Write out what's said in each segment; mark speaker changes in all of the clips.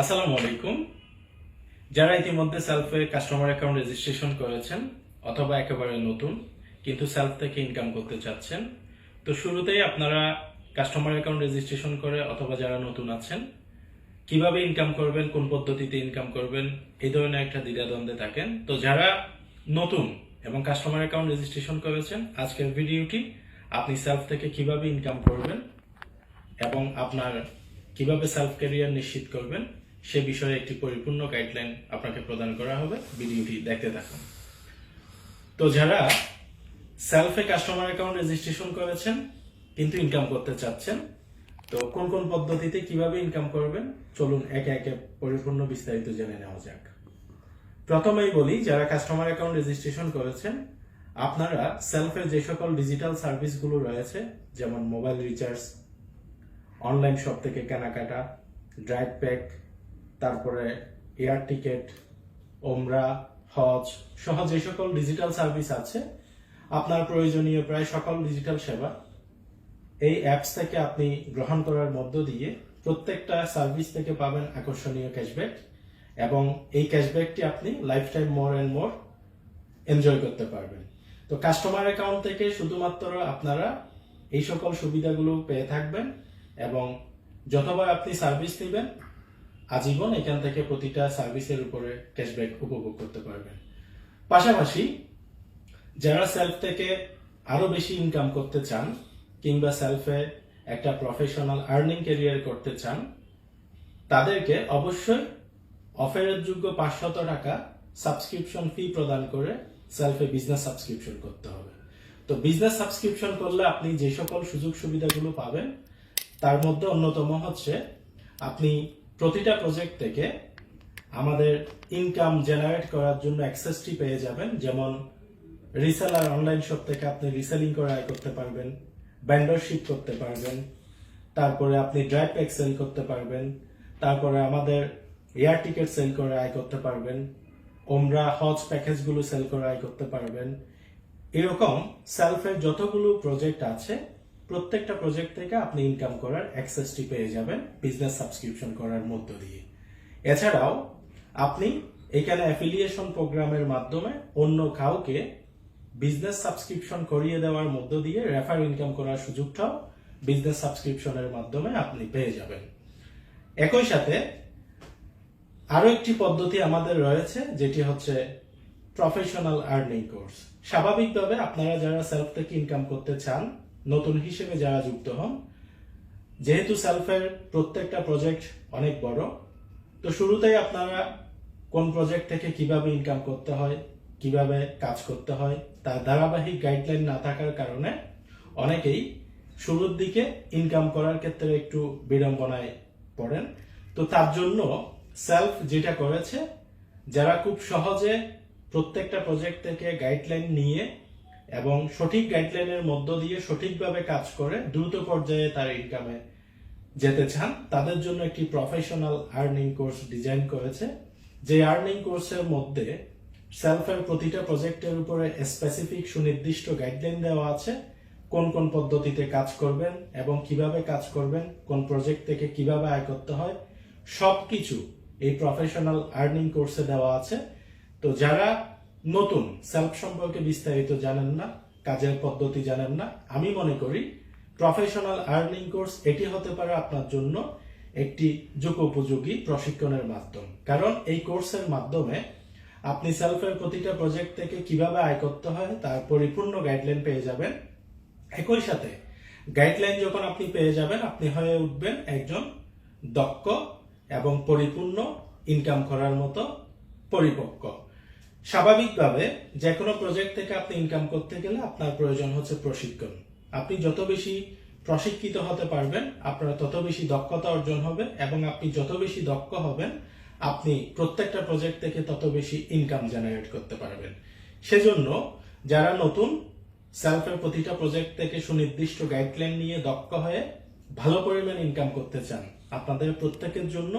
Speaker 1: আসসালামু আলাইকুম। যারা ইতিমধ্যে সেলফে কাস্টমার অ্যাকাউন্ট রেজিস্ট্রেশন করেছেন অথবা একেবারে নতুন, কিন্তু সেলফ থেকে ইনকাম করতে চাচ্ছেন, তো শুরুতেই আপনারা কাস্টমার অ্যাকাউন্ট রেজিস্ট্রেশন করে অথবা যারা নতুন আছেন, কীভাবে ইনকাম করবেন, কোন পদ্ধতিতে ইনকাম করবেন, এই ধরনের একটা দ্বিধাদ্বন্দ্বে থাকেন। তো যারা নতুন এবং কাস্টমার অ্যাকাউন্ট রেজিস্ট্রেশন করেছেন, আজকের ভিডিওটি আপনি সেলফ থেকে কীভাবে ইনকাম করবেন এবং আপনার কীভাবে সেলফ ক্যারিয়ার নিশ্চিত করবেন সে বিষয়ে একটি পরিপূর্ণ গাইডলাইন আপনাকে প্রদান করা হবে। ভিডিওটি দেখতে থাকুন। তো যারা সেলফে কাস্টমার অ্যাকাউন্ট রেজিস্ট্রেশন করেছেন, কিন্তু ইনকাম করতে চাচ্ছেন, তো কোন কোন পদ্ধতিতে কীভাবে ইনকাম করবেন, চলুন একে একে পরিপূর্ণ বিস্তারিত জেনে নেওয়া যাক। প্রথমেই বলি, যারা কাস্টমার অ্যাকাউন্ট রেজিস্ট্রেশন করেছেন, আপনারা সেলফের যে সকল ডিজিটাল সার্ভিসগুলো রয়েছে, যেমন মোবাইল রিচার্জ অনলাইন শপ থেকে কেনাকাটা ড্রাইভ প্যাক তারপরে এয়ার টিকেট ওমরা হজ সহ যে সকল ডিজিটাল সার্ভিস আছে। আপনার প্রয়োজনীয় প্রায় সকল ডিজিটাল সেবা এই অ্যাপস থেকে আপনি গ্রহণ করার মধ্য দিয়ে প্রত্যেকটা সার্ভিস থেকে পাবেন আকর্ষণীয় ক্যাশব্যাক এবং এই ক্যাশব্যাকটি আপনি lifetime more and more enjoy করতে পারবেন। তো কাস্টমার অ্যাকাউন্ট থেকে শুধুমাত্র আপনারা এই সকল সুবিধাগুলো পেয়ে থাকবেন এবং যতবার আপনি সার্ভিস নেবেন আজীবন এখান থেকে প্রতিটা সার্ভিসের উপরে ক্যাশব্যাক উপভোগ করতে পারবেন। পাশাপাশি যারা সেলফ থেকে আরও বেশি ইনকাম করতে চান কিংবা সেলফে একটা প্রফেশনাল আর্নিং ক্যারিয়ার করতে চান, তাদেরকে অবশ্যই অফারের যোগ্য পাঁচশত টাকা সাবস্ক্রিপশন ফি প্রদান করে সেলফে বিজনেস সাবস্ক্রিপশন করতে হবে। তো বিজনেস সাবস্ক্রিপশন করলে আপনি যে সকল সুযোগ সুবিধাগুলো পাবেন, তার মধ্যে অন্যতম হচ্ছে আপনি প্রতিটা প্রজেক্ট থেকে আমাদের ইনকাম জেনারেট করার জন্য অ্যাক্সেসটি পেয়ে যাবেন। যেমন রিসেলার অনলাইন শপ থেকে আপনি রিসেলিং করে আয় করতে পারবেন ব্যান্ডারশিপ করতে পারবেন, তারপরে আপনি ড্রাইভ প্যাক সেল করতে পারবেন, তারপরে আমাদের এয়ার টিকেট সেল করে আয় করতে পারবেন ওমরা হজ প্যাকেজগুলো সেল করে আয় করতে পারবেন। এরকম সেলফের যতগুলো প্রজেক্ট আছে প্রত্যেকটা প্রজেক্ট থেকে আপনি ইনকাম করার অ্যাক্সেসটি পেয়ে যাবেন বিজনেস সাবস্ক্রিপশন করার মধ্য দিয়ে। এছাড়াও, আপনি এখানে অ্যাফিলিয়েশন প্রোগ্রামের মাধ্যমে অন্য কাউকে বিজনেস সাবস্ক্রিপশন করিয়ে দেওয়ার মধ্য দিয়ে রেফার ইনকাম করার সুযোগটাও বিজনেস সাবস্ক্রিপশনের মাধ্যমে আপনি পেয়ে যাবেন। একই সাথে আরও একটি পদ্ধতি আমাদের রয়েছে, যেটি হচ্ছে প্রফেশনাল আর্নিং কোর্স স্বাভাবিকভাবে আপনারা যারা সেলফ থেকে ইনকাম করতে চান নতুন হিসেবে যারা যুক্ত হন, যেহেতু সেলফের প্রত্যেকটা প্রজেক্ট অনেক বড়, তো শুরুতেই আপনারা কোন প্রজেক্ট থেকে কীভাবে ইনকাম করতে হয়, কীভাবে কাজ করতে হয়, তার ধারাবাহিক গাইডলাইন না থাকার কারণে অনেকেই শুরুর দিকে ইনকাম করার ক্ষেত্রে একটু বিড়ম্বনায় পড়েন। তো তার জন্য সেলফ যেটা করেছে, যারা খুব সহজে প্রত্যেকটা প্রজেক্ট থেকে গাইডলাইন নিয়ে এবং সঠিক গাইডলাইনের মধ্য দিয়ে সঠিকভাবে কাজ করে দ্রুত পর্যায়ে তার ইনকামে যেতে চান, তাদের জন্য একটি প্রফেশনাল আর্নিং কোর্স ডিজাইন করেছে। যে আর্নিং কোর্সের মধ্যে সেলফের প্রতিটা প্রজেক্টের উপরে স্পেসিফিক সুনির্দিষ্ট গাইডলাইন দেওয়া আছে, কোন কোন পদ্ধতিতে কাজ করবেন এবং কীভাবে কাজ করবেন, কোন প্রজেক্ট থেকে কীভাবে আয় করতে হয়, সবকিছু এই প্রফেশনাল আর্নিং কোর্সে দেওয়া আছে। তো যারা নতুন সেলফ সম্পর্কে বিস্তারিত জানেন না, কাজের পদ্ধতি জানেন না। আমি মনে করি প্রফেশনাল আর্নিং কোর্স এটি হতে পারে আপনার জন্য একটি যুগোপযোগী প্রশিক্ষণের মাধ্যম। কারণ এই কোর্সের মাধ্যমে আপনি সেলফের প্রতিটা প্রজেক্ট থেকে কীভাবে আয় করতে হয়, তার পরিপূর্ণ গাইডলাইন পেয়ে যাবেন। একই সাথে গাইডলাইন যখন আপনি পেয়ে যাবেন, আপনি হয়ে উঠবেন একজন দক্ষ এবং পরিপূর্ণ ইনকাম করার মতো পরিপক্ক। স্বাভাবিকভাবে যে কোনো প্রজেক্ট থেকে আপনি ইনকাম করতে গেলে আপনার প্রয়োজন হচ্ছে প্রশিক্ষণ। আপনি যত বেশি প্রশিক্ষিত হতে পারবেন, আপনার তত বেশি দক্ষতা অর্জন হবে এবং আপনি যত বেশি দক্ষ হবেন, আপনি প্রত্যেকটা প্রজেক্ট থেকে তত বেশি ইনকাম জেনারেট করতে পারবেন। সেজন্য যারা নতুন সেলফের প্রতিটা প্রজেক্ট থেকে সুনির্দিষ্ট গাইডলাইন নিয়ে দক্ষ হয়ে ভালো পরিমাণ ইনকাম করতে চান, আপনাদের প্রত্যেকের জন্য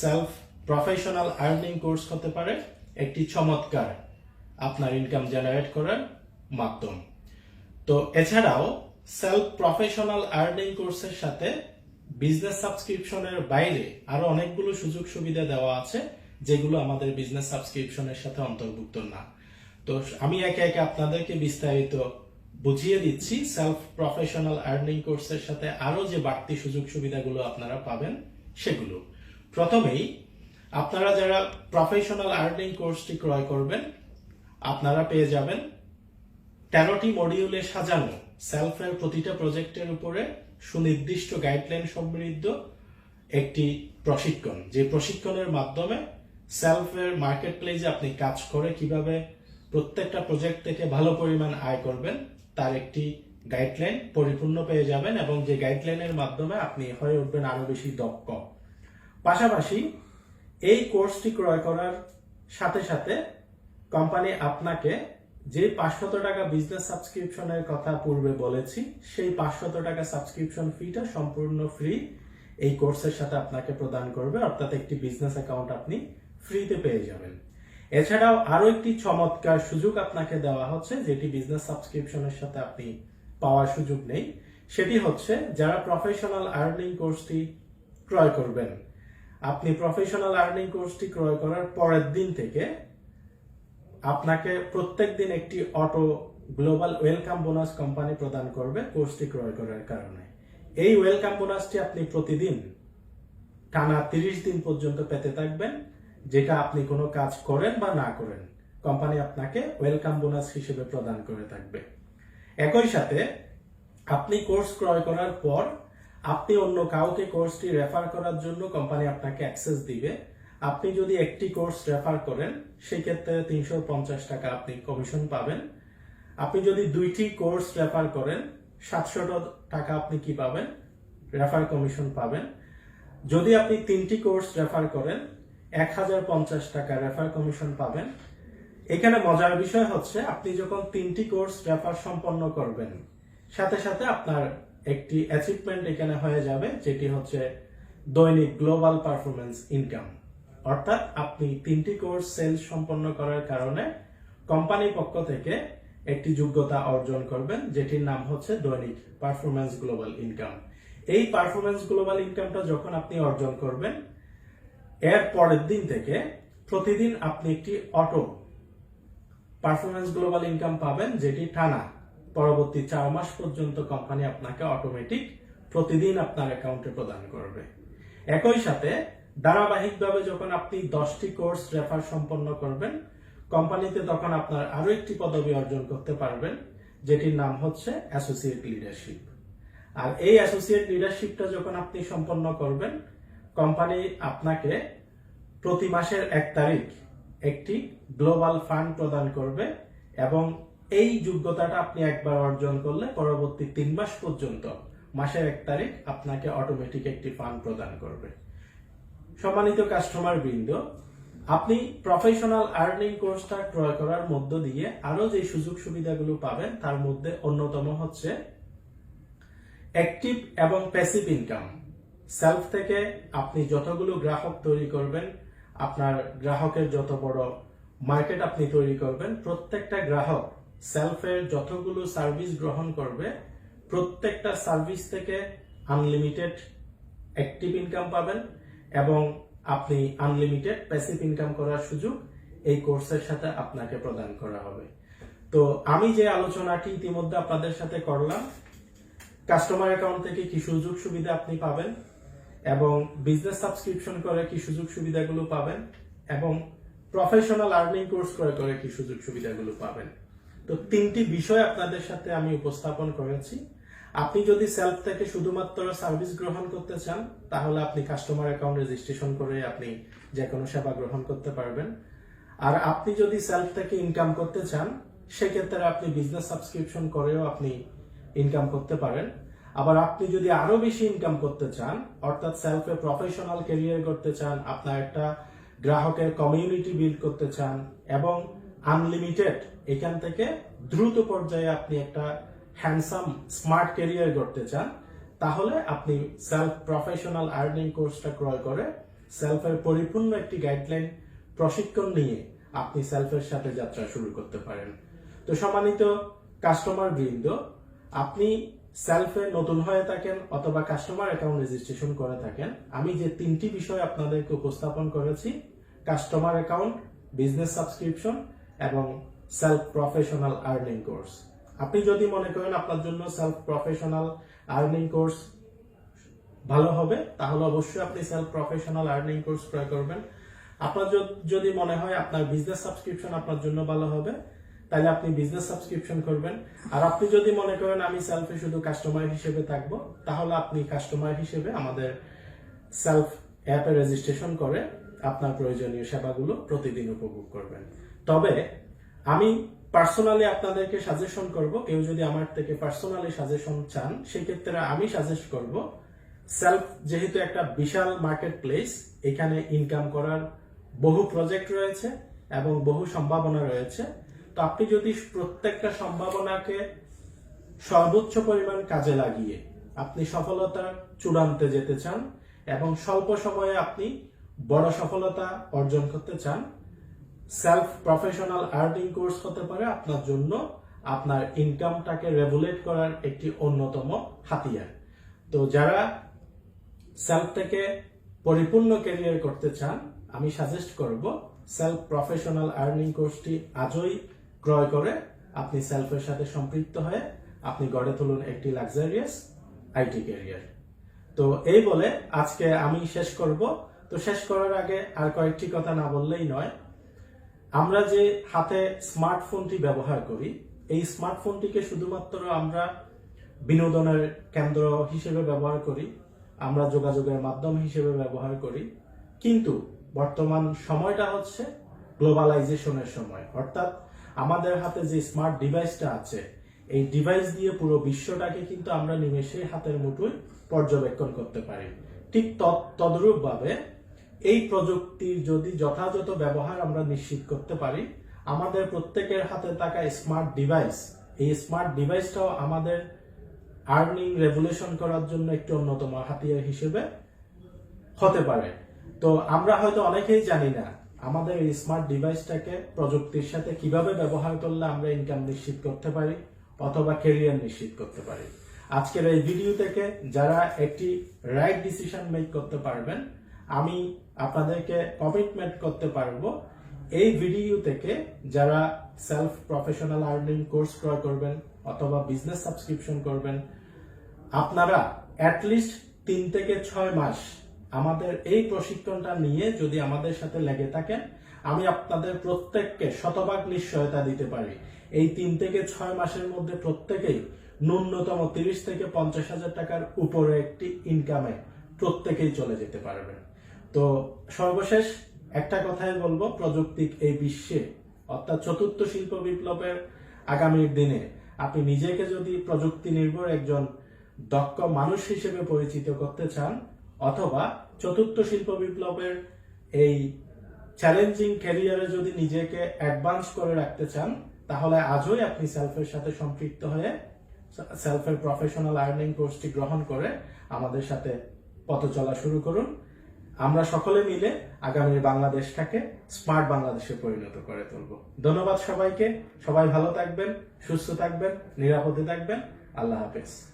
Speaker 1: সেলফ প্রফেশনাল আর্নিং কোর্স হতে পারে। একটি চমৎকার আপনার ইনকাম জেনারেট করার মাধ্যম। তো এছাড়াও সেলফ প্রফেশনাল আর্নিং কোর্সের সাথে বিজনেস সাবস্ক্রিপশনের বাইরে আরও অনেকগুলো সুযোগ সুবিধা দেওয়া আছে, যেগুলো আমাদের বিজনেস সাবস্ক্রিপশনের সাথে অন্তর্ভুক্ত না। তো আমি একে একে আপনাদেরকে বিস্তারিত বুঝিয়ে দিচ্ছি। সেলফ প্রফেশনাল আর্নিং কোর্সের সাথে আরও যে বাড়তি সুযোগ সুবিধাগুলো আপনারা পাবেন সেগুলো। প্রথমেই আপনারা যারা প্রফেশনাল আর্নিং কোর্সটি ক্রয় করবেন, আপনারা পেয়ে যাবেন তেরোটি মডিউলে সাজানো সেলফের প্রতিটা প্রজেক্টের উপরে সুনির্দিষ্ট গাইডলাইন সমৃদ্ধ একটি প্রশিক্ষণ। যে প্রশিক্ষণের মাধ্যমে সেলফের মার্কেট প্লেসে আপনি কাজ করে কীভাবে প্রত্যেকটা প্রজেক্ট থেকে ভালো পরিমাণ আয় করবেন, তার একটি গাইডলাইন পরিপূর্ণ পেয়ে যাবেন এবং যে গাইডলাইনের মাধ্যমে আপনি হয়ে উঠবেন আরও বেশি দক্ষ। পাশাপাশি এই কোর্সটি ক্রয় করার সাথে সাথে কোম্পানি আপনাকে যে পাঁচশত টাকা বিজনেস সাবস্ক্রিপশনের কথা পূর্বে বলেছি, সেই পাঁচশত টাকা সাবস্ক্রিপশন ফিটা সম্পূর্ণ ফ্রি এই কোর্সের সাথে আপনাকে প্রদান করবে। অর্থাৎ একটি বিজনেস অ্যাকাউন্ট আপনি ফ্রিতে পেয়ে যাবেন। এছাড়াও আরও একটি চমৎকার সুযোগ আপনাকে দেওয়া হচ্ছে, যেটি বিজনেস সাবস্ক্রিপশনের সাথে আপনি পাওয়ার সুযোগ নেই। সেটি হচ্ছে, যারা প্রফেশনাল আর্নিং কোর্সটি ক্রয় করবেন আপনি প্রফেশনাল আর্নিং কোর্সটি ক্রয় করার পরের দিন থেকে আপনাকে প্রত্যেক দিন একটি auto global welcome bonus company প্রদান করবে কোর্সটি ক্রয় করার কারণে। এই ওয়েলকাম বোনাসটি আপনি প্রতিদিন টানা তিরিশ দিন পর্যন্ত পেতে থাকবেন, যেটা আপনি কোনো কাজ করেন বা না করেন কোম্পানি আপনাকে ওয়েলকাম বোনাস হিসেবে প্রদান করে থাকবে। একই সাথে আপনি কোর্স ক্রয় করার পর আপনি অন্য কাউকে কোর্সটি রেফার করার জন্য কোম্পানি আপনাকে অ্যাক্সেস দিবে। আপনি যদি একটি কোর্স রেফার করেন, সেক্ষেত্রে তিনশো পঞ্চাশ টাকা আপনি কমিশন পাবেন। আপনি যদি দুইটি কোর্স রেফার করেন, সাতশো টাকা আপনি কি পাবেন? রেফার কমিশন পাবেন। যদি আপনি তিনটি কোর্স রেফার করেন এক হাজার পঞ্চাশ টাকা রেফার কমিশন পাবেন। এখানে মজার বিষয় হচ্ছে, আপনি যখন তিনটি কোর্স রেফার সম্পন্ন করবেন, সাথে সাথে আপনার একটি অ্যাচিভমেন্ট এখানে হয়ে যাবে, যেটি হচ্ছে দৈনিক গ্লোবাল পারফরমেন্স ইনকাম অর্থাৎ আপনি তিনটি কোর্স সেল সম্পন্ন করার কারণে কোম্পানির পক্ষ থেকে একটি যোগ্যতা অর্জন করবেন, যেটির নাম হচ্ছে দৈনিক পারফরমেন্স গ্লোবাল ইনকাম এই পারফরমেন্স গ্লোবাল ইনকামটা যখন আপনি অর্জন করবেন, এর পরের দিন থেকে প্রতিদিন আপনি একটি অটো পারফরমেন্স গ্লোবাল ইনকাম পাবেন, যেটি টানা পরবর্তী চার মাস পর্যন্ত কোম্পানি আপনাকে অটোমেটিক প্রতিদিন আপনার অ্যাকাউন্টে প্রদান করবে। একই সাথে ধারাবাহিকভাবে যখন আপনি দশটি কোর্স রেফার সম্পন্ন করবেন কোম্পানিতে তখন আপনার আরও একটি পদবি অর্জন করতে পারবেন, যেটির নাম হচ্ছে অ্যাসোসিয়েট লিডারশিপ আর এই অ্যাসোসিয়েট লিডারশিপটা যখন আপনি সম্পন্ন করবেন কোম্পানি আপনাকে প্রতি মাসের এক তারিখ একটি গ্লোবাল ফান্ড প্রদান করবে এবং এই যোগ্যতাটা আপনি একবার অর্জন করলে পরবর্তী তিন মাস পর্যন্ত, মাসের এক তারিখ আপনাকে অটোমেটিক একটি ফান্ড প্রদান করবে। সম্মানিত কাস্টমার বৃন্দ, আপনি প্রফেশনাল আর্নিং কোর্সটা ক্রয় করার মধ্য দিয়ে আরও যে সুযোগ সুবিধাগুলো পাবেন, তার মধ্যে অন্যতম হচ্ছে অ্যাক্টিভ এবং প্যাসিভ ইনকাম সেলফ থেকে আপনি যতগুলো গ্রাহক তৈরি করবেন, আপনার গ্রাহকের যত বড় মার্কেট আপনি তৈরি করবেন, প্রত্যেকটা গ্রাহক সেলফের যতগুলো সার্ভিস গ্রহণ করবে, প্রত্যেকটা সার্ভিস থেকে আনলিমিটেড অ্যাক্টিভ ইনকাম পাবেন এবং আপনি আনলিমিটেড প্যাসিভ ইনকাম করার সুযোগ এই কোর্সের সাথে আপনাকে প্রদান করা হবে। তো আমি যে আলোচনাটি ইতিমধ্যে আপনাদের সাথে করলাম কাস্টমার অ্যাকাউন্ট থেকে কি সুযোগ সুবিধা আপনি পাবেন এবং বিজনেস সাবস্ক্রিপশন করে কি সুযোগ সুবিধাগুলো পাবেন এবং প্রফেশনাল আর্নিং কোর্স করে করে কি সুযোগ সুবিধাগুলো পাবেন। তো তিনটি বিষয় আপনাদের সাথে আমি উপস্থাপন করেছি। আপনি যদি সেলফ থেকে শুধুমাত্র সার্ভিস গ্রহণ করতে চান, তাহলে আপনি কাস্টমার অ্যাকাউন্ট রেজিস্ট্রেশন করে আপনি যে কোনো সেবা গ্রহণ করতে পারবেন। আর আপনি যদি সেলফ থেকে ইনকাম করতে চান, সেক্ষেত্রে আপনি বিজনেস সাবস্ক্রিপশন করেও আপনি ইনকাম করতে পারেন। আবার আপনি যদি আরও বেশি ইনকাম করতে চান, অর্থাৎ সেলফে প্রফেশনাল ক্যারিয়ার করতে চান, আপনার একটা গ্রাহকের কমিউনিটি বিল্ড করতে চান, এবং আনলিমিটেড এখান থেকে দ্রুত পর্যায়ে আপনি একটা হ্যান্ডসাম স্মার্ট ক্যারিয়ার গড়তে চান, তাহলে আপনি সেলফ প্রফেশনাল আর্নিং কোর্সটা ক্রয় করে সেলফের পরিপূর্ণ একটি গাইডলাইন প্রশিক্ষণ নিয়ে আপনি সেলফের সাথে যাত্রা শুরু করতে পারেন। তো সম্মানিত কাস্টমার বৃন্দ, আপনি সেলফে নতুন হয়ে থাকেন অথবা কাস্টমার অ্যাকাউন্ট রেজিস্ট্রেশন করে থাকেন, আমি যে তিনটি বিষয় আপনাদেরকে উপস্থাপন করেছি কাস্টমার অ্যাকাউন্ট বিজনেস সাবস্ক্রিপশন এবং সেলফ প্রফেশনাল আর্নিং কোর্স আপনি যদি মনে করেন আপনার জন্য সেলফ প্রফেশনাল আর্নিং কোর্স ভালো হবে, তাহলে অবশ্যই আপনি সেলফ প্রফেশনাল আর্নিং কোর্স ক্রয় করবেন। আপনার যদি মনে হয় আপনার বিজনেস সাবস্ক্রিপশন আপনার জন্য ভালো হবে, তাহলে আপনি বিজনেস সাবস্ক্রিপশন করবেন। আর আপনি যদি মনে করেন আমি সেলফে শুধু কাস্টমার হিসেবে থাকব, তাহলে আপনি কাস্টমার হিসেবে আমাদের সেলফ অ্যাপে রেজিস্ট্রেশন করে আপনার প্রয়োজনীয় সেবাগুলো প্রতিদিন উপভোগ করবেন। তবে আমি পার্সোনালি আপনাদেরকে সাজেশন করব, কেউ যদি আমার থেকে পার্সোনালি সাজেশন চান, সেক্ষেত্রে আমি সাজেস্ট করব সেলফ যেহেতু একটা বিশাল মার্কেট প্লেস এখানে ইনকাম করার বহু প্রজেক্ট রয়েছে এবং বহু সম্ভাবনা রয়েছে। তো আপনি যদি প্রত্যেকটা সম্ভাবনাকে সর্বোচ্চ পরিমাণ কাজে লাগিয়ে আপনি সফলতার চূড়ান্তে যেতে চান এবং স্বল্প সময়ে আপনি বড় সফলতা অর্জন করতে চান সেলফ প্রফেশনাল আর্নিং কোর্স হতে পারে। আপনার জন্য আপনার ইনকামটাকে রেগুলেট করার একটি অন্যতম হাতিয়ার। তো যারা সেলফ থেকে পরিপূর্ণ ক্যারিয়ার করতে চান, আমি সাজেস্ট করব সেলফ প্রফেশনাল আর্নিং কোর্সটি আজই ক্রয় করে আপনি সেলফের সাথে সম্পৃক্ত হয়ে আপনি গড়ে তুলুন একটি লাক্সারিয়াস আইটি ক্যারিয়ার তো এই বলে আজকে আমি শেষ করব। তো শেষ করার আগে আর কয়েকটি কথা না বললেই নয় আমরা যে হাতে স্মার্টফোনটি ব্যবহার করি, এই স্মার্টফোনটিকে শুধুমাত্র আমরা বিনোদনের কেন্দ্র হিসেবে ব্যবহার করি, আমরা যোগাযোগের মাধ্যম হিসেবে ব্যবহার করি, কিন্তু বর্তমান সময়টা হচ্ছে গ্লোবালাইজেশনের সময়। অর্থাৎ আমাদের হাতে যে স্মার্ট ডিভাইসটা আছে, এই ডিভাইস দিয়ে পুরো বিশ্বটাকে কিন্তু আমরা নিমেষে হাতের মুঠোয় পর্যবেক্ষণ করতে পারি। ঠিক তদরূপ ভাবে এই প্রযুক্তির যদি যথাযথ ব্যবহার আমরা নিশ্চিত করতে পারি, আমাদের প্রত্যেকের হাতে থাকা স্মার্ট ডিভাইস এই স্মার্ট ডিভাইসটাও আমাদের আর্নিং রেগুলেশন করার জন্য একটি অন্যতম হাতিয়ার হিসেবে হতে পারে। তো আমরা হয়তো অনেকেই জানি না আমাদের এই স্মার্ট ডিভাইসটাকে প্রযুক্তির সাথে কীভাবে ব্যবহার করলে আমরা ইনকাম নিশ্চিত করতে পারি অথবা ক্যারিয়ার নিশ্চিত করতে পারি। আজকের এই ভিডিও থেকে যারা একটি রাইট ডিসিশন মেক করতে পারবেন আমি আপনাদেরকে কমিটমেন্ট করতে পারব। এই ভিডিও থেকে যারা সেলফ প্রফেশনাল আর্নিং কোর্স ক্রয় করবেন অথবা বিজনেস সাবস্ক্রিপশন করবেন, আপনারা অ্যাটলিস্ট তিন থেকে ছয় মাস আমাদের এই প্রশিক্ষণটা নিয়ে যদি আমাদের সাথে লেগে থাকেন, আমি আপনাদের প্রত্যেককে শতভাগ নিশ্চয়তা দিতে পারি। এই তিন থেকে ছয় মাসের মধ্যে প্রত্যেকেই ন্যূনতম তিরিশ থেকে পঞ্চাশ হাজার টাকার উপরে একটি ইনকামে প্রত্যেকেই চলে যেতে পারবেন। তো সর্বশেষ একটা কথাই বলব, প্রযুক্তিক এই বিশ্বে, অর্থাৎ চতুর্থ শিল্প বিপ্লবের আগামীর দিনে আপনি নিজেকে যদি প্রযুক্তি নির্ভর একজন দক্ষ মানুষ হিসেবে পরিচিত করতে চান, অথবা চতুর্থ শিল্প বিপ্লবের এই চ্যালেঞ্জিং ক্যারিয়ারে যদি নিজেকে অ্যাডভান্স করে রাখতে চান, তাহলে আজই আপনি সেলফের সাথে সম্পৃক্ত হয়ে সেলফের প্রফেশনাল আর্নিং কোর্সটি গ্রহণ করে আমাদের সাথে পথ চলা শুরু করুন। আমরা সকলে মিলে আগামী বাংলাদেশটাকে স্মার্ট বাংলাদেশে পরিণত করে তুলব। ধন্যবাদ সবাইকে। সবাই ভালো থাকবেন, সুস্থ থাকবেন, নিরাপদে থাকবেন। আল্লাহ হাফেজ।